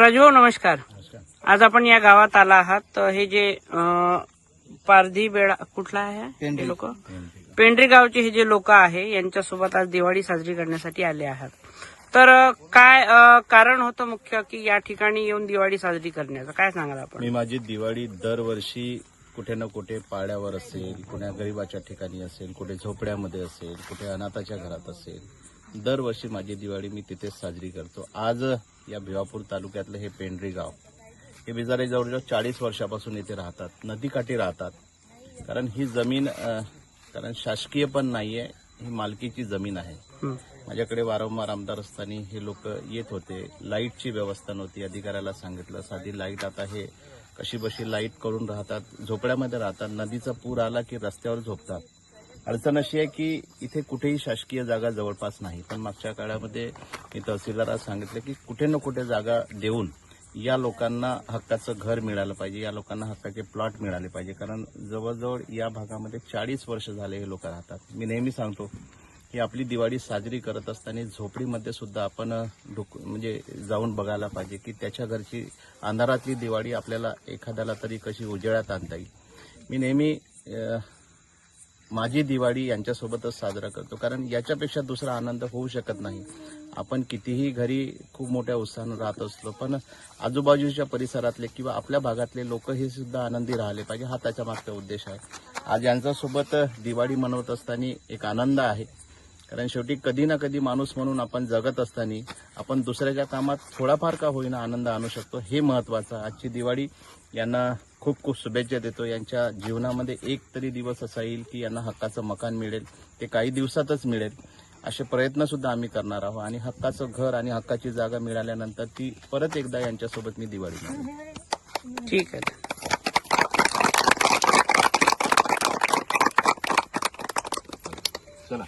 राजू नमस्कार. आज आपण या गावात आला आहात. तर हे जे पारधी बेडा कुठला आहे हे? लोक? पेंढरी गावचे हे जे लोक आहे यांच्यासोबत आज दिवाळी साजरी करण्यासाठी आले आहात. तर काय कारण होतं मुख्य की या ठिकाणी येऊन दिवाळी साजरी करण्याचं? काय सांगाल आपण? मी माझी दिवाळी दरवर्षी कुठे ना कुठे पाड्यावर असेल कुण्या गरीबाच्या ठिकाणी असेल कुठे झोपड्यामध्ये असेल कुठे अनाथाच्या घरात असेल दरवर्षी माझी दिवाळी मी तिथेच साजरी करतो. आज या भिवापूर तालुक्यातलं हे पेंढरी गाव. हे बिजारे जवळजवळ चाळीस वर्षापासून इथे राहतात. नदीकाठी राहतात. कारण ही जमीन कारण शासकीय पण नाहीये ही मालकीची जमीन आहे. हं. माझ्याकडे वारंवार आमदार असताना हे लोक येत होते. लाईटची व्यवस्था नव्हती अधिकाऱ्याला सांगितलं. साधी लाइट आता हे कशी बशी लाइट करून राहतात झोपड्यामध्ये राहतात. नदीचा पूर आला की रस्त्यावर झोपतात. अडचण अशी आहे की इथे कुठेही शासकीय जागा जवळपास नाही. पण मागच्या काळामध्ये मी तहसीलदाराला सांगितलं की कुठे ना कुठे जागा देऊन या लोकांना हक्काचं घर मिळालं पाहिजे या लोकांना हक्काचे प्लॉट मिळाले पाहिजे. कारण जवळजवळ या भागामध्ये चाळीस वर्ष झाले हे लोक राहतात. मी नेहमी सांगतो की आपली दिवाळी साजरी करत असताना झोपडीमध्ये सुद्धा आपण डुक- म्हणजे जाऊन बघायला पाहिजे की त्याच्या घरची अंधारातली दिवाळी आपल्याला एखाद्याला तरी कशी उजेळात आणता येईल. मी नेहमी माझी दिवाळी यांच्यासोबतच साजरा करतो. कारण याच्यापेक्षा दुसरा आनंद होऊ शकत नाही. आपण कितीही घरी खूप मोठ्या उत्साहानं राहत असलो पण आजूबाजूच्या परिसरातले किंवा आपल्या भागातले लोक हे सुद्धा आनंदी राहिले पाहिजे. हा त्याच्या मागचा उद्देश आहे. आज यांच्यासोबत दिवाळी मनवत असताना एक आनंद आहे. कारण शेवटी कधी ना कधी माणूस म्हणून आपण जगत असताना आपण दुसऱ्याच्या कामात थोडाफार का होईना आनंद आणू शकतो हे महत्वाचं आजची दिवाळी यांना खूप खूप शुभेच्छा देतो. यांच्या जीवनामध्ये एक तरी दिवस असा येईल की यांना हक्काचं मकान मिळेल ते काही दिवसातच मिळेल असे प्रयत्न सुद्धा आम्ही करणार आहोत. आणि हक्काचं घर आणि हक्काची जागा मिळाल्यानंतर ती परत एकदा यांच्यासोबत मी दिवाळी. ठीक आहे. चला.